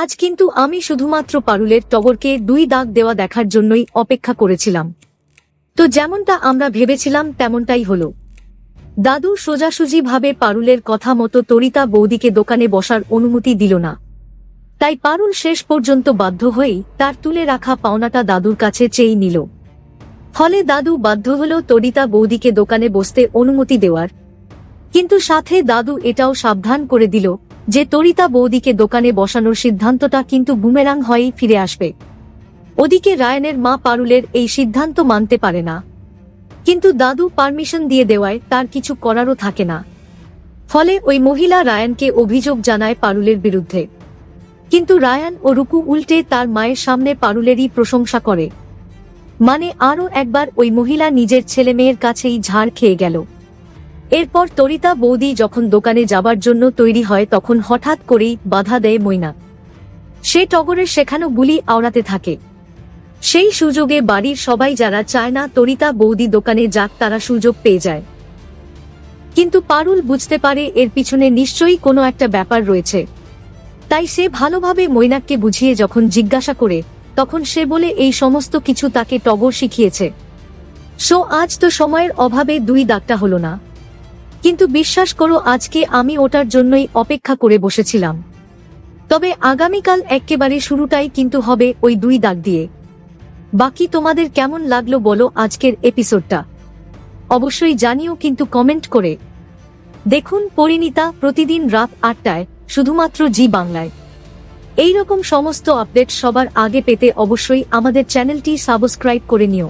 আজ কিন্তু আমি শুধুমাত্র পারুলের টগরকে দুই দাগ দেওয়া দেখার জন্যই অপেক্ষা করেছিলাম। তো যেমনটা আমরা ভেবেছিলাম, তেমনটাই হলো। দাদু সোজাসুজি ভাবে পারুলের কথা মতো তরিতা বৌদিকে দোকানে বসার অনুমতি দিল না। তাই পারুল শেষ পর্যন্ত বাধ্য হয়েই তার তুলে রাখা পাওনাটা দাদুর কাছে চেয়ে নিল। ফলে দাদু বাধ্য হল তরিতা বৌদিকে দোকানে বসতে অনুমতি দেওয়ার। কিন্তু সাথে দাদু এটাও সাবধান করে দিল যে তরিতা বৌদিকে দোকানে বসানোর সিদ্ধান্তটা কিন্তু বুমেরাং হয়েই ফিরে আসবে। ওদিকে রায়নের মা পারুলের এই সিদ্ধান্ত মানতে পারে না। কিন্তু দাদু পারমিশন দিয়ে দেওয়ায় তার কিছু করারও থাকে না। ফলে ওই মহিলা রায়ানকে অভিযোগ জানায় পারুলের বিরুদ্ধে। কিন্তু রায়ান ও রুকু উল্টে তার মায়ের সামনে পারুলেরই প্রশংসা করে। মানে আরও একবার ওই মহিলা নিজের ছেলে মেয়ের কাছেই ঝাড় খেয়ে গেল। এরপর তরিতা বৌদি যখন দোকানে যাবার জন্য তৈরি হয়, তখন হঠাৎ করেই বাধা দেয় মৈনা সে টগরের শেখানো গুলি আওড়াতে থাকে। সেই সুযোগে বাড়ির সবাই যারা চায় না, তরিতা বৌদি দোকানে যাক, তারা সুযোগ পেয়ে যায়। কিন্তু পারুল বুঝতে পারে এর পিছনে নিশ্চয়ই কোনো একটা ব্যাপার রয়েছে। তাই সে ভালোভাবে মৈনাককে বুঝিয়ে যখন জিজ্ঞাসা করে, তখন সে বলে, এই সমস্ত কিছু তাকে টগর শিখিয়েছে। সো আজ তো সময়ের অভাবে দুই দাগটা হলো না। কিন্তু বিশ্বাস করো, আজকে আমি ওটার জন্যই অপেক্ষা করে বসেছিলাম। তবে আগামীকাল একেবারে শুরুটাই কিন্তু হবে ওই দুই দাগ দিয়ে। বাকি তোমাদের কেমন লাগল বলো আজকের এপিসোডটা। অবশ্যই জানিও কিন্তু কমেন্ট করে। দেখুন পরিণীতা প্রতিদিন রাত আটটায় শুধুমাত্র জি বাংলায়। এই রকম সমস্ত আপডেট সবার আগে পেতে অবশ্যই আমাদের চ্যানেলটি সাবস্ক্রাইব করে নিও।